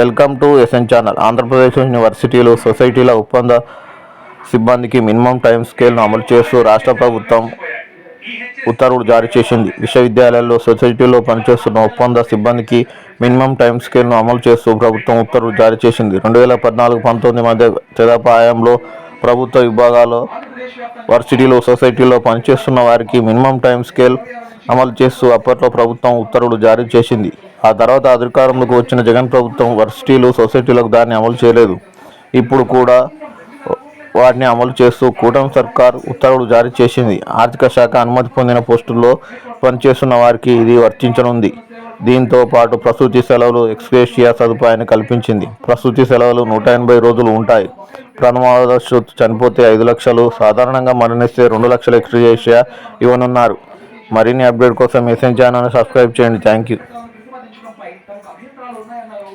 Welcome to S N channel. Andhra Pradesh యూనివర్సిటీలు సొసైటీల ఒప్పంద సిబ్బందికి మినిమం టైం స్కేల్ను అమలు చేస్తూ రాష్ట్ర ప్రభుత్వం ఉత్తర్వులు జారీ చేసింది. విశ్వవిద్యాలయాల్లో సొసైటీలో పనిచేస్తున్న ఒప్పంద సిబ్బందికి మినిమం టైం స్కేల్ను అమలు చేస్తూ ప్రభుత్వం ఉత్తర్వులు జారీ చేసింది. రెండు వేల పద్నాలుగు పంతొమ్మిది మధ్య తెదపాయంలో ప్రభుత్వ విభాగాలు వర్సిటీలు సొసైటీలో పనిచేస్తున్న వారికి మినిమం టైం స్కేల్ అమలు చేస్తూ అప్పట్లో ప్రభుత్వం ఉత్తర్వులు జారీ చేసింది. ఆ తర్వాత అధికారంలోకి వచ్చిన జగన్ ప్రభుత్వం వర్సిటీలు సొసైటీలకు దాన్ని అమలు చేయలేదు. ఇప్పుడు కూడా వాటిని అమలు చేస్తూ కూటమి సర్కార్ ఉత్తర్వులు జారీ చేసింది. ఆర్థిక శాఖ అనుమతి పొందిన పోస్టుల్లో పనిచేస్తున్న వారికి ఇది వర్తించనుంది. దీంతో పాటు ప్రసూతి సెలవులు ఎక్స్గ్రేషియా సదుపాయాన్ని కల్పించింది. ప్రసూతి సెలవులు నూట ఎనభై రోజులు ఉంటాయి. ప్రమాదవశాత్తు చనిపోతే ఐదు లక్షలు సాధారణంగా మరణిస్తే రెండు లక్షల ఎక్స్గ్రేషియా ఇవ్వనున్నారు. మరిన్ని అప్డేట్ కోసం మెసేజ్ ఛానల్ సబ్స్క్రైబ్ చేయండి. థ్యాంక్ యూ తనకు అభిప్రాయాలు ఉన్నాయన్నారు